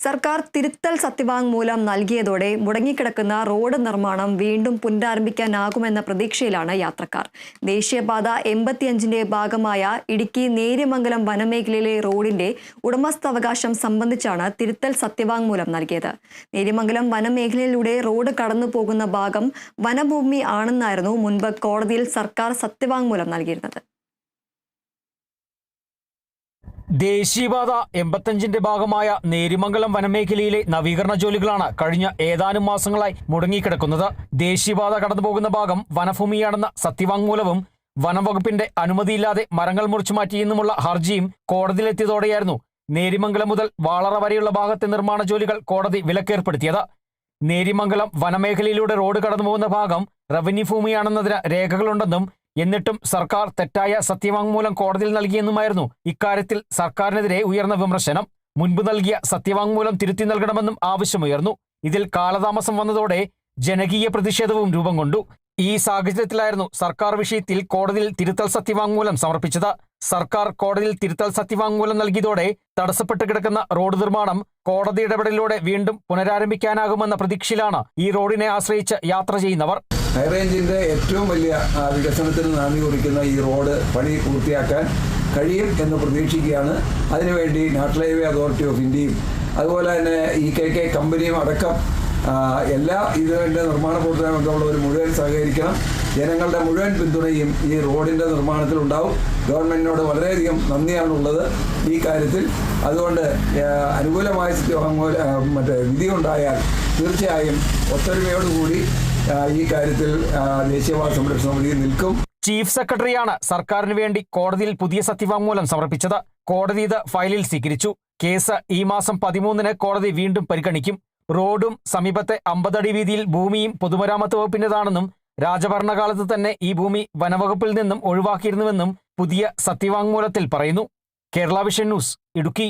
സർക്കാർ തിരുത്തൽ സത്യവാങ്മൂലം നൽകിയതോടെ മുടങ്ങിക്കിടക്കുന്ന റോഡ് നിർമ്മാണം വീണ്ടും പുനരാരംഭിക്കാനാകുമെന്ന പ്രതീക്ഷയിലാണ് യാത്രക്കാർ. ദേശീയപാത എൺപത്തിയഞ്ചിന്റെ ഭാഗമായ ഇടുക്കി നേര്യമംഗലം വനമേഖലയിലെ റോഡിന്റെ ഉടമസ്ഥാവകാശം സംബന്ധിച്ചാണ് തിരുത്തൽ സത്യവാങ്മൂലം നൽകിയത്. നേര്യമംഗലം വനമേഖലയിലൂടെ റോഡ് കടന്നു ഭാഗം വനഭൂമി ആണെന്നായിരുന്നു മുൻപ് കോടതിയിൽ സർക്കാർ സത്യവാങ്മൂലം നൽകിയിരുന്നത്. ദേശീയപാത എൺപത്തഞ്ചിന്റെ ഭാഗമായ നേരിമംഗലം വനമേഖലയിലെ നവീകരണ ജോലികളാണ് കഴിഞ്ഞ ഏതാനും മാസങ്ങളായി മുടങ്ങിക്കിടക്കുന്നത്. ദേശീയപാത കടന്നുപോകുന്ന ഭാഗം വനഭൂമിയാണെന്ന സത്യവാങ്മൂലവും വനംവകുപ്പിന്റെ അനുമതിയില്ലാതെ മരങ്ങൾ മുറിച്ചു മാറ്റിയെന്നുമുള്ള ഹർജിയും കോടതിയിലെത്തിയതോടെയായിരുന്നു നേരിമംഗലം മുതൽ വാളറ വരെയുള്ള ഭാഗത്തെ നിർമ്മാണ ജോലികൾ കോടതി വിലക്കേർപ്പെടുത്തിയത്. നേരിമംഗലം വനമേഖലയിലൂടെ റോഡ് കടന്നുപോകുന്ന ഭാഗം റവന്യൂ ഭൂമിയാണെന്നതിന് രേഖകളുണ്ടെന്നും എന്നിട്ടും സർക്കാർ തെറ്റായ സത്യവാങ്മൂലം കോടതിയിൽ നൽകിയെന്നുമായിരുന്നു. ഇക്കാര്യത്തിൽ സർക്കാരിനെതിരെ ഉയർന്ന വിമർശനം മുൻപ് നൽകിയ സത്യവാങ്മൂലം തിരുത്തി നൽകണമെന്നും ആവശ്യമുയർന്നു. ഇതിൽ കാലതാമസം വന്നതോടെ ജനകീയ പ്രതിഷേധവും രൂപം കൊണ്ടു. ഈ സാഹചര്യത്തിലായിരുന്നു സർക്കാർ വിഷയത്തിൽ കോടതിയിൽ തിരുത്തൽ സത്യവാങ്മൂലം സമർപ്പിച്ചത്. സർക്കാർ കോടതിയിൽ തിരുത്തൽ സത്യവാങ്മൂലം നൽകിയതോടെ തടസ്സപ്പെട്ട് കിടക്കുന്ന റോഡ് നിർമ്മാണം കോടതി ഇടപെടലിലൂടെ വീണ്ടും പുനരാരംഭിക്കാനാകുമെന്ന പ്രതീക്ഷയിലാണ് ഈ റോഡിനെ ആശ്രയിച്ച് യാത്ര ചെയ്യുന്നവർ. ഹൈറേഞ്ചിന്റെ ഏറ്റവും വലിയ വികസനത്തിന് നാന്ദി കുറിക്കുന്ന ഈ റോഡ് പണി പൂർത്തിയാക്കാൻ കഴിയും എന്ന് പ്രതീക്ഷിക്കുകയാണ്. അതിനുവേണ്ടി നാഷണൽ ഹൈവേ അതോറിറ്റി ഓഫ് ഇന്ത്യയും അതുപോലെ തന്നെ ഇ കെ കെ കമ്പനിയും അടക്കം എല്ലാ ഇതിന്റെ നിർമ്മാണ പ്രവർത്തനങ്ങളുള്ളവർ മുഴുവൻ സഹകരിക്കണം. ജനങ്ങളുടെ മുഴുവൻ പിന്തുണയും ഈ റോഡിന്റെ നിർമ്മാണത്തിൽ ഉണ്ടാവും. ഗവൺമെന്റിനോട് വളരെയധികം നന്ദിയാണുള്ളത് ഈ കാര്യത്തിൽ. അതുകൊണ്ട് അനുകൂലമായ മറ്റേ വിധി ഉണ്ടായാൽ തീർച്ചയായും ഒത്തൊരുമയോടുകൂടി ഈ കാര്യത്തിൽ ദേശീയവാദ സംരക്ഷണ സമിതി നിൽക്കും. ചീഫ് സെക്രട്ടറിയാണ് സർക്കാരിന് വേണ്ടി കോടതിയിൽ പുതിയ സത്യവാങ്മൂലം സമർപ്പിച്ചത്. കോടതി ഇത് ഫയലിൽ സ്വീകരിച്ചു. കേസ് ഈ മാസം പതിമൂന്നിന് കോടതി വീണ്ടും പരിഗണിക്കും. റോഡും സമീപത്തെ അമ്പതടി വീതിയിൽ ഭൂമിയും പൊതുമരാമത്ത് വകുപ്പിന്റേതാണെന്നും രാജഭരണകാലത്ത് തന്നെ ഈ ഭൂമി വനവകുപ്പിൽ നിന്നും ഒഴിവാക്കിയിരുന്നുവെന്നും പുതിയ സത്യവാങ്മൂലത്തിൽ പറയുന്നു. Kerala vision news Idukki.